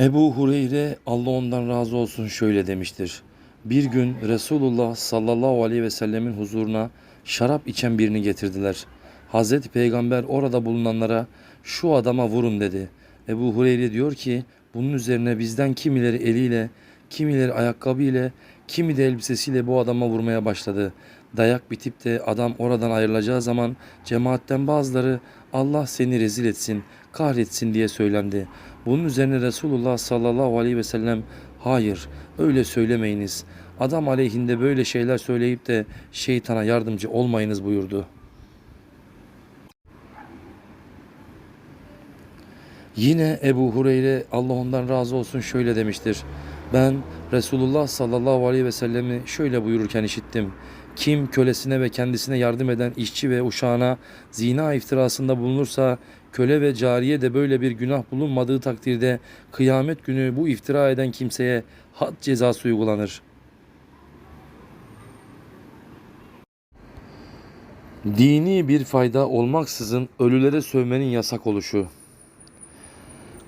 Ebu Hureyre Allah ondan razı olsun şöyle demiştir. Bir gün Resulullah sallallahu aleyhi ve sellemin huzuruna şarap içen birini getirdiler. Hazreti Peygamber orada bulunanlara şu adama vurun dedi. Ebu Hureyre diyor ki bunun üzerine bizden kimileri eliyle, kimileri ayakkabıyla, kimi de elbisesiyle bu adama vurmaya başladı. Dayak bitip de adam oradan ayrılacağı zaman cemaatten bazıları Allah seni rezil etsin, kahretsin diye söylendi. Bunun üzerine Resulullah sallallahu aleyhi ve sellem hayır öyle söylemeyiniz. Adam aleyhinde böyle şeyler söyleyip de şeytana yardımcı olmayınız buyurdu. Yine Ebu Hureyre Allah ondan razı olsun şöyle demiştir. Ben Resulullah sallallahu aleyhi ve sellemi şöyle buyururken işittim. Kim kölesine ve kendisine yardım eden işçi ve uşağına zina iftirasında bulunursa köle ve cariye de böyle bir günah bulunmadığı takdirde kıyamet günü bu iftira eden kimseye had cezası uygulanır. Dini bir fayda olmaksızın ölülere sövmenin yasak oluşu.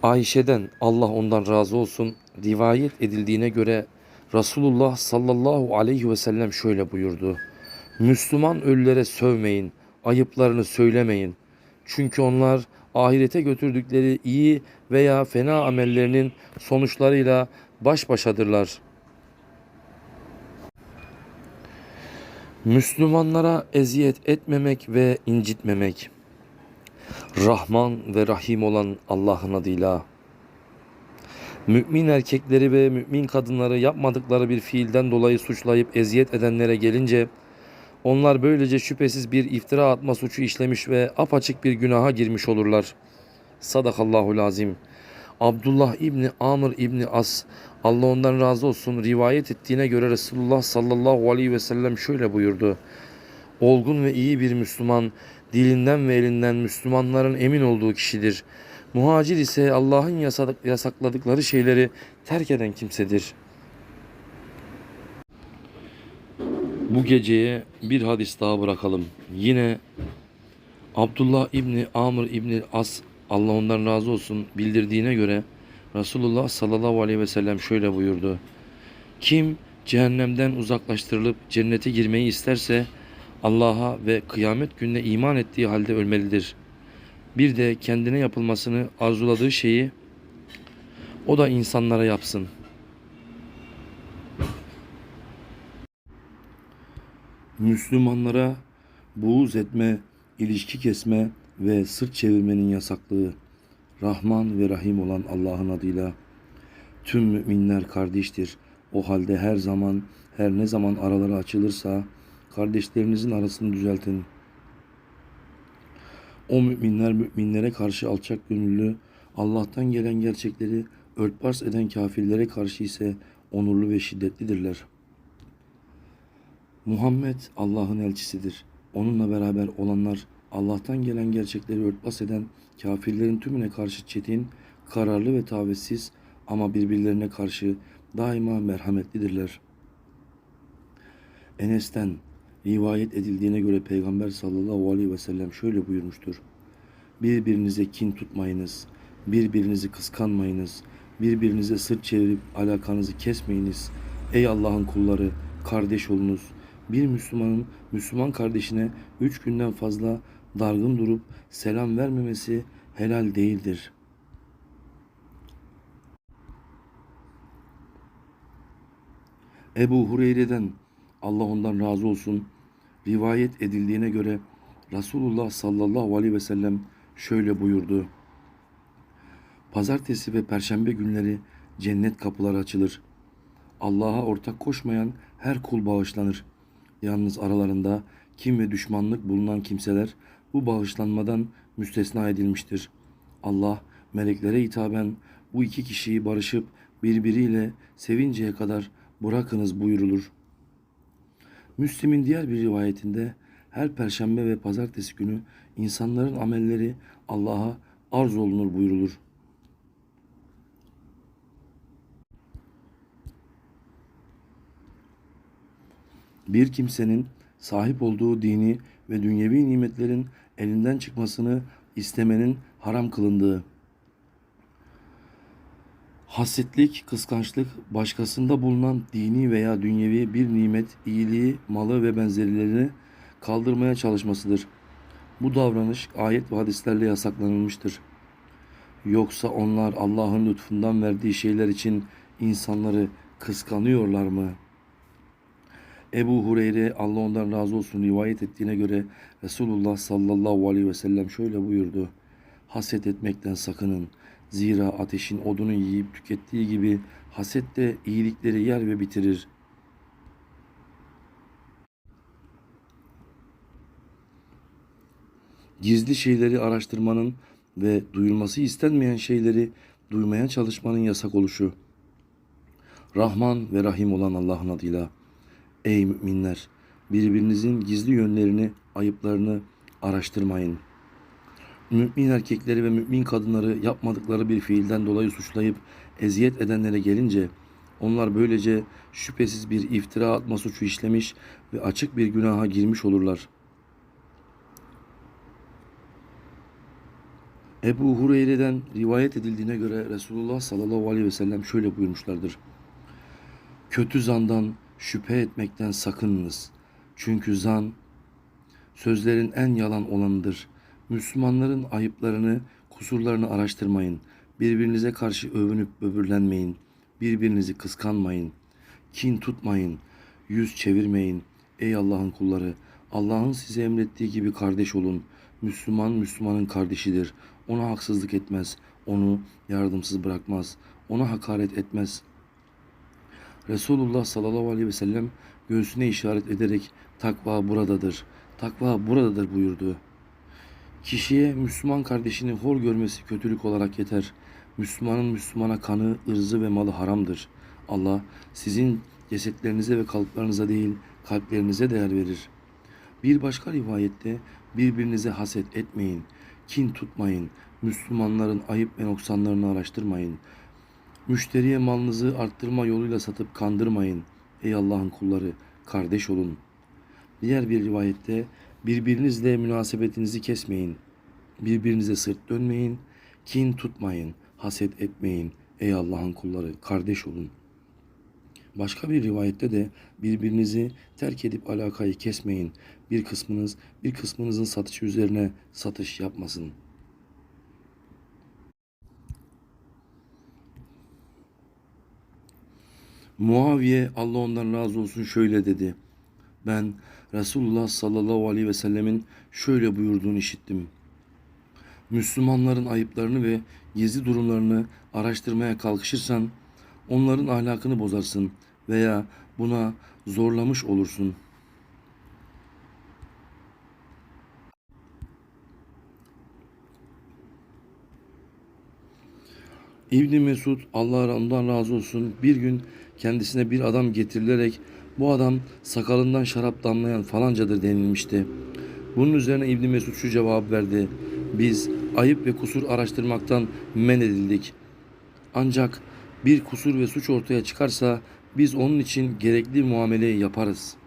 Ayşe'den Allah ondan razı olsun rivayet edildiğine göre Resulullah sallallahu aleyhi ve sellem şöyle buyurdu. Müslüman ölülere sövmeyin, ayıplarını söylemeyin. Çünkü onlar ahirete götürdükleri iyi veya fena amellerinin sonuçlarıyla baş başadırlar. Müslümanlara eziyet etmemek ve incitmemek. Rahman ve Rahim olan Allah'ın adıyla. Mümin erkekleri ve mümin kadınları yapmadıkları bir fiilden dolayı suçlayıp eziyet edenlere gelince onlar böylece şüphesiz bir iftira atma suçu işlemiş ve apaçık bir günaha girmiş olurlar. Sadakallahu lazim. Abdullah İbni Amr İbni As Allah ondan razı olsun rivayet ettiğine göre Resulullah sallallahu aleyhi ve sellem şöyle buyurdu. Olgun ve iyi bir Müslüman, dilinden ve elinden Müslümanların emin olduğu kişidir. Muhacir ise Allah'ın yasak- yasakladıkları şeyleri terk eden kimsedir. Bu geceye bir hadis daha bırakalım. Yine Abdullah İbni Amr İbni As Allah ondan razı olsun bildirdiğine göre Resulullah sallallahu aleyhi ve sellem şöyle buyurdu. Kim cehennemden uzaklaştırılıp cennete girmeyi isterse Allah'a ve kıyamet gününe iman ettiği halde ölmelidir. Bir de kendine yapılmasını arzuladığı şeyi o da insanlara yapsın. Müslümanlara buğz etme, ilişki kesme ve sırt çevirmenin yasaklığı. Rahman ve Rahim olan Allah'ın adıyla tüm müminler kardeştir. O halde her zaman, her ne zaman araları açılırsa kardeşlerinizin arasını düzeltin. O müminler müminlere karşı alçak gönüllü, Allah'tan gelen gerçekleri örtbas eden kafirlere karşı ise onurlu ve şiddetlidirler. Muhammed Allah'ın elçisidir. Onunla beraber olanlar Allah'tan gelen gerçekleri örtbas eden kafirlerin tümüne karşı çetin, kararlı ve tavessiz ama birbirlerine karşı daima merhametlidirler. Enes'ten rivayet edildiğine göre Peygamber sallallahu aleyhi ve sellem şöyle buyurmuştur. Birbirinize kin tutmayınız, birbirinizi kıskanmayınız, birbirinize sırt çevirip alakanızı kesmeyiniz. Ey Allah'ın kulları, kardeş olunuz. Bir Müslümanın Müslüman kardeşine üç günden fazla dargın durup selam vermemesi helal değildir. Ebu Hureyre'den Allah ondan razı olsun rivayet edildiğine göre Resulullah sallallahu aleyhi ve sellem şöyle buyurdu. Pazartesi ve perşembe günleri cennet kapıları açılır. Allah'a ortak koşmayan her kul bağışlanır. Yalnız aralarında kim ve düşmanlık bulunan kimseler bu bağışlanmadan müstesna edilmiştir. Allah meleklere hitaben bu iki kişiyi barışıp birbiriyle sevinceye kadar bırakınız buyurulur. Müslim'in diğer bir rivayetinde her perşembe ve pazartesi günü insanların amelleri Allah'a arz olunur buyurulur. Bir kimsenin sahip olduğu dini ve dünyevi nimetlerin elinden çıkmasını istemenin haram kılındığı. Hasetlik, kıskançlık, başkasında bulunan dini veya dünyevi bir nimet, iyiliği, malı ve benzerilerini kaldırmaya çalışmasıdır. Bu davranış ayet ve hadislerle yasaklanılmıştır. Yoksa onlar Allah'ın lütfundan verdiği şeyler için insanları kıskanıyorlar mı? Ebu Hureyre Allah ondan razı olsun rivayet ettiğine göre Resulullah sallallahu aleyhi ve sellem şöyle buyurdu. Haset etmekten sakının. Zira ateşin odunu yiyip tükettiği gibi haset de iyilikleri yer ve bitirir. Gizli şeyleri araştırmanın ve duyulması istenmeyen şeyleri duymaya çalışmanın yasak oluşu. Rahman ve Rahim olan Allah'ın adıyla. Ey müminler! Birbirinizin gizli yönlerini, ayıplarını araştırmayın. Mümin erkekleri ve mümin kadınları yapmadıkları bir fiilden dolayı suçlayıp eziyet edenlere gelince onlar böylece şüphesiz bir iftira atma suçu işlemiş ve açık bir günaha girmiş olurlar. Ebu Hureyre'den rivayet edildiğine göre Resulullah sallallahu aleyhi ve sellem şöyle buyurmuşlardır. Kötü zandan şüphe etmekten sakınınız. Çünkü zan sözlerin en yalan olanıdır. Müslümanların ayıplarını, kusurlarını araştırmayın. Birbirinize karşı övünüp böbürlenmeyin. Birbirinizi kıskanmayın. Kin tutmayın. Yüz çevirmeyin. Ey Allah'ın kulları! Allah'ın size emrettiği gibi kardeş olun. Müslüman Müslümanın kardeşidir. Ona haksızlık etmez. Onu yardımsız bırakmaz. Ona hakaret etmez. Resulullah sallallahu aleyhi ve sellem göğsüne işaret ederek takva buradadır. Takva buradadır buyurdu. Kişiye Müslüman kardeşini hor görmesi kötülük olarak yeter. Müslümanın Müslümana kanı, ırzı ve malı haramdır. Allah sizin cesetlerinize ve kalplarınıza değil kalplerinize değer verir. Bir başka rivayette birbirinize haset etmeyin, kin tutmayın, Müslümanların ayıp ve noksanlarını araştırmayın. Müşteriye malınızı arttırma yoluyla satıp kandırmayın. Ey Allah'ın kulları, kardeş olun. Diğer bir rivayette birbirinizle münasebetinizi kesmeyin. Birbirinize sırt dönmeyin, kin tutmayın, haset etmeyin. Ey Allah'ın kulları, kardeş olun. Başka bir rivayette de birbirinizi terk edip alakayı kesmeyin. Bir kısmınız bir kısmınızın satışı üzerine satış yapmasın. Muaviye Allah ondan razı olsun şöyle dedi. Ben Resulullah sallallahu aleyhi ve sellemin şöyle buyurduğunu işittim. Müslümanların ayıplarını ve gizli durumlarını araştırmaya kalkışırsan onların ahlakını bozarsın veya buna zorlamış olursun. İbni Mesud Allah ondan razı olsun bir gün kendisine bir adam getirilerek bu adam sakalından şarap damlayan falancadır denilmişti. Bunun üzerine İbni Mesud şu cevap verdi. Biz ayıp ve kusur araştırmaktan men edildik. Ancak bir kusur ve suç ortaya çıkarsa biz onun için gerekli muameleyi yaparız.''